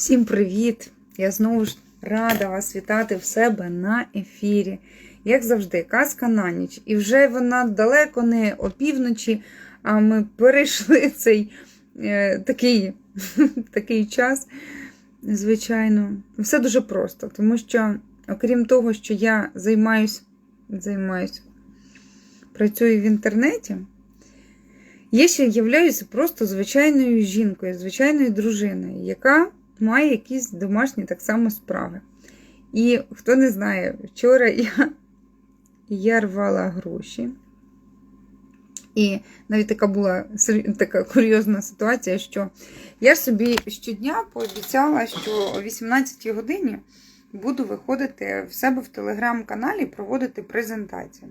Всім привіт! Я знову ж рада вас вітати в себе на ефірі. Як завжди, казка на ніч. І вже вона далеко не опівночі, а ми перейшли цей е, такий, такий час. Звичайно, все дуже просто, тому що, окрім того, що я займаюсь, займаюсь, працюю в інтернеті, я ще являюся просто звичайною жінкою, звичайною дружиною, яка має якісь домашні так само справи. І хто не знає, вчора я, я рвала гроші. І навіть така була така курйозна ситуація, що я собі щодня пообіцяла, що о 18 годині буду виходити в себе в телеграм-каналі проводити презентацію.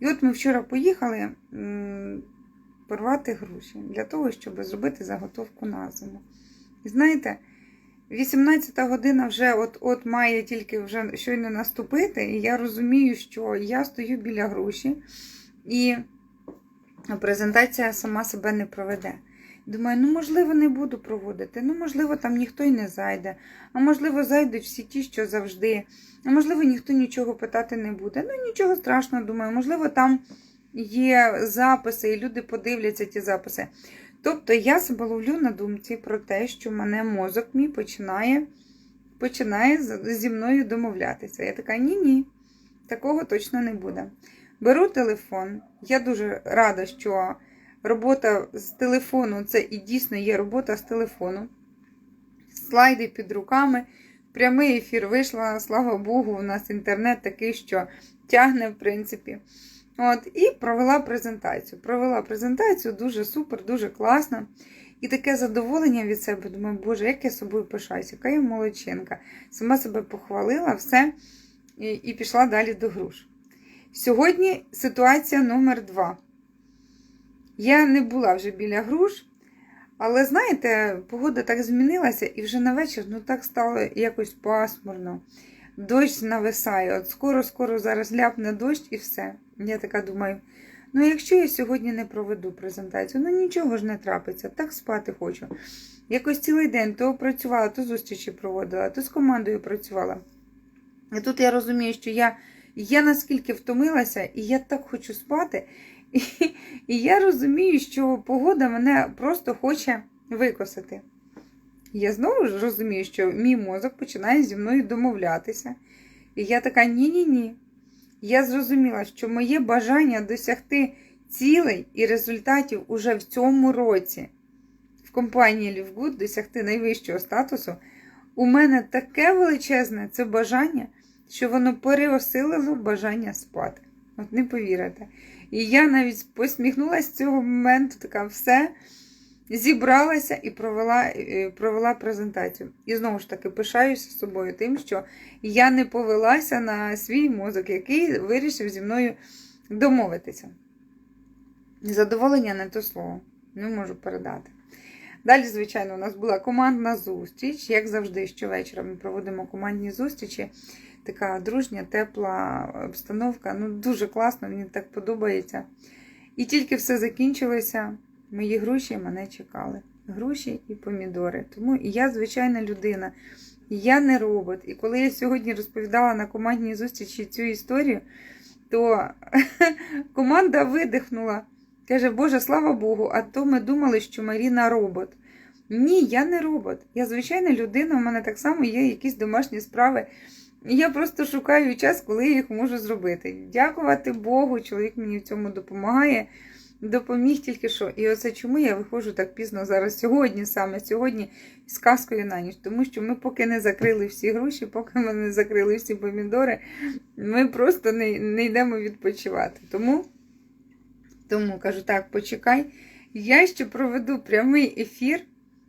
І от ми вчора поїхали порвати гроші для того, щоб зробити заготовку на зиму. І знаєте, 18 година вже от-от має тільки вже щойно наступити, і я розумію, що я стою біля гроші, і презентація сама себе не проведе. Думаю, ну, можливо, не буду проводити, ну, можливо, там ніхто й не зайде, а можливо, зайдуть всі ті, що завжди, а можливо, ніхто нічого питати не буде. Ну, нічого страшного, думаю, можливо, там є записи, і люди подивляться ті записи. Тобто я себе ловлю на думці про те, що мене мозок мій починає починає зі мною домовлятися. Я така, ні-ні, такого точно не буде. Беру телефон. Я дуже рада, що робота з телефону це і дійсно є робота з телефону. Слайди під руками. Прямий ефір вийшла, слава Богу, у нас інтернет такий, що тягне, в принципі. От, І провела презентацію. Провела презентацію дуже супер, дуже класно. І таке задоволення від себе. Думаю, боже, як я собою пишаюся, яка я молодчинка. Сама себе похвалила, все, і, і пішла далі до груш. Сьогодні ситуація номер два. Я не була вже біля груш, але, знаєте, погода так змінилася, і вже на вечір ну, так стало якось пасмурно. Дощ нависає. От скоро-скоро зараз ляпне дощ і все. Я така думаю, ну якщо я сьогодні не проведу презентацію, ну нічого ж не трапиться, так спати хочу. Якось цілий день то працювала, то зустрічі проводила, то з командою працювала. І тут я розумію, що я я наскільки втомилася, і я так хочу спати. І, і я розумію, що погода мене просто хоче викосити. Я знову ж розумію, що мій мозок починає зі мною домовлятися. І я така: ні-ні-ні. Я зрозуміла, що моє бажання досягти цілей і результатів уже в цьому році в компанії Лівгуд досягти найвищого статусу. У мене таке величезне це бажання, що воно переосилило бажання спати. От не повірите. І я навіть посміхнулася з цього моменту, така все зібралася і провела е, провела презентацію. І знову ж таки пишаюся собою тим, що я не повелася на свій мозок, який вирішив зі мною домовитися. Задоволення не то слово, не можу передати. Далі, звичайно, у нас була командна зустріч. Як завжди, щовечора ми проводимо командні зустрічі. Така дружня, тепла обстановка. Ну, Дуже класно, мені так подобається. І тільки все закінчилося. Мої груші мене чекали. Груші і помідори. Тому і я звичайна людина, я не робот. І коли я сьогодні розповідала на командній зустрічі цю історію, то команда видихнула. Каже, Боже, слава Богу, а то ми думали, що Маріна робот. Ні, я не робот. Я звичайна людина, у мене так само є якісь домашні справи. Я просто шукаю час, коли я їх можу зробити. Дякувати Богу, чоловік мені в цьому допомагає допоміг тільки що. І оце чому я виходжу так пізно зараз, сьогодні, саме сьогодні, з казкою на ніч. Тому що ми поки не закрили всі гроші, поки ми не закрили всі помідори, ми просто не не йдемо відпочивати. Тому, тому кажу, так, почекай. Я ще проведу прямий ефір,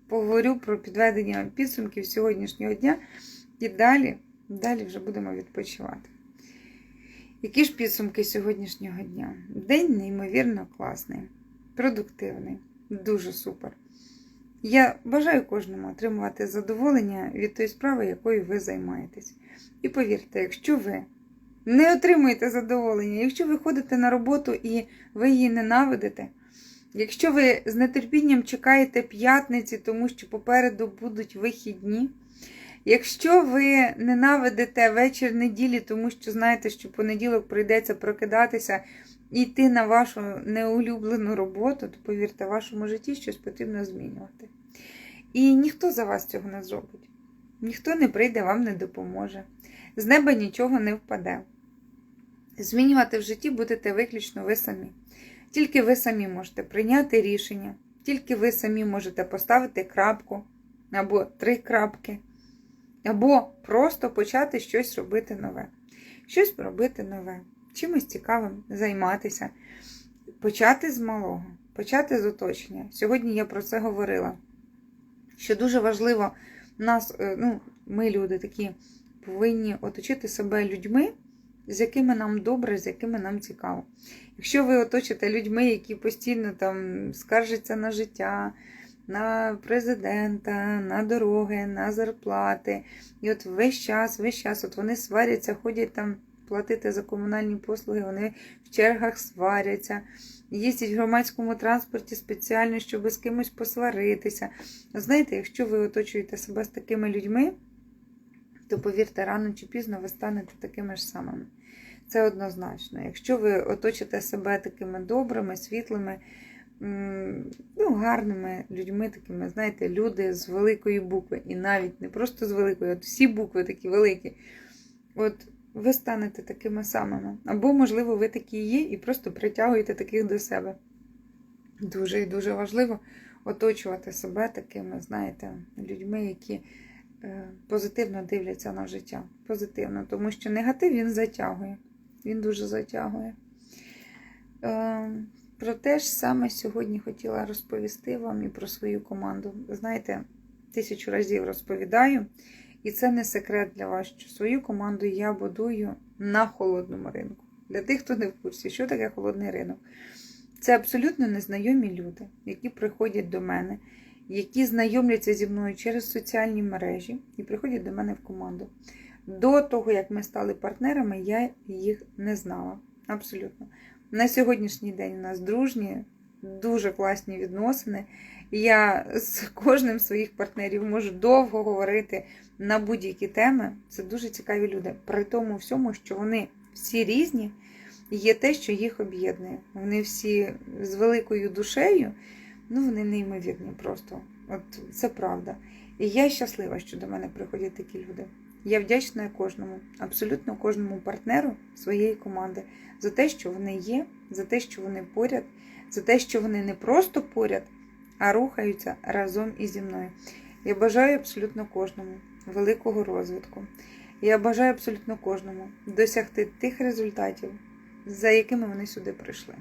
поговорю про підведення підсумків сьогоднішнього дня. І далі, далі вже будемо відпочивати. Які ж підсумки сьогоднішнього дня? День неймовірно класний, продуктивний, дуже супер. Я бажаю кожному отримувати задоволення від тої справи, якою ви займаєтесь. І повірте, якщо ви не отримуєте задоволення, якщо ви ходите на роботу і ви її ненавидите, Якщо ви з нетерпінням чекаєте п'ятниці, тому що попереду будуть вихідні. Якщо ви ненавидите вечір неділі, тому що знаєте, що понеділок прийдеться прокидатися і йти на вашу неулюблену роботу, то повірте, в вашому житті щось потрібно змінювати. І ніхто за вас цього не зробить. Ніхто не прийде, вам не допоможе. З неба нічого не впаде. Змінювати в житті будете виключно ви самі. Тільки ви самі можете прийняти рішення, тільки ви самі можете поставити крапку або три крапки, або просто почати щось робити нове. Щось робити нове, чимось цікавим займатися, почати з малого, почати з оточення. Сьогодні я про це говорила. Що дуже важливо, нас, е, ну, ми люди такі, повинні оточити себе людьми, з якими нам добре, з якими нам цікаво. Якщо ви оточите людьми, які постійно там скаржаться на життя, на президента, на дороги, на зарплати, і от весь час, весь час, от вони сваряться, ходять там платити за комунальні послуги, вони в чергах сваряться, їздять в громадському транспорті спеціально, щоб з кимось посваритися. Знаєте, якщо ви оточуєте себе з такими людьми, то повірте, рано чи пізно ви станете такими ж самими. Це однозначно. Якщо ви оточите себе такими добрими, світлими, ну, гарними людьми, такими, знаєте, люди з великої букви, і навіть не просто з великої, а всі букви такі великі. От ви станете такими самими. Або, можливо, ви такі є, і просто притягуєте таких до себе. Дуже і дуже важливо оточувати себе такими, знаєте, людьми, які е, позитивно дивляться на життя. Позитивно, тому що негатив він затягує. Він дуже затягує. Про те ж саме сьогодні хотіла розповісти вам і про свою команду. Знаєте, тисячу разів розповідаю, і це не секрет для вас, що свою команду я будую на холодному ринку. Для тих, хто не в курсі, що таке холодний ринок. Це абсолютно незнайомі люди, які приходять до мене, які знайомляться зі мною через соціальні мережі і приходять до мене в команду. До того, як ми стали партнерами, я їх не знала. Абсолютно. На сьогоднішній день у нас дружні, дуже класні відносини. Я з кожним своїх партнерів можу довго говорити на будь-які теми. Це дуже цікаві люди. При тому всьому, що вони всі різні, є те, що їх об'єднує. Вони всі з великою душею, ну вони неймовірні просто. От це правда. І я щаслива, що до мене приходять такі люди. Я вдячна кожному, абсолютно кожному партнеру своєї команди за те, що вони є, за те, що вони поряд, за те, що вони не просто поряд, а рухаються разом із зі мною. Я бажаю абсолютно кожному великого розвитку. Я бажаю абсолютно кожному досягти тих результатів, за якими вони сюди прийшли.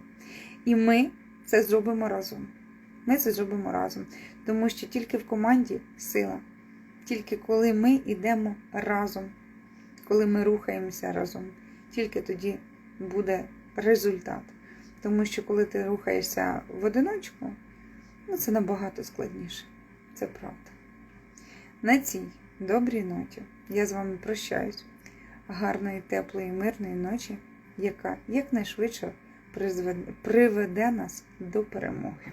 І ми це зробимо разом. Ми це зробимо разом, тому що тільки в команді сила. Тільки коли ми йдемо разом, коли ми рухаємося разом, тільки тоді буде результат. Тому що коли ти рухаєшся в одиночку, ну це набагато складніше. Це правда. На цій добрій ноті я з вами прощаюсь. Гарної, теплої, мирної ночі, яка якнайшвидше приведе нас до перемоги.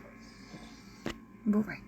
Бувайте!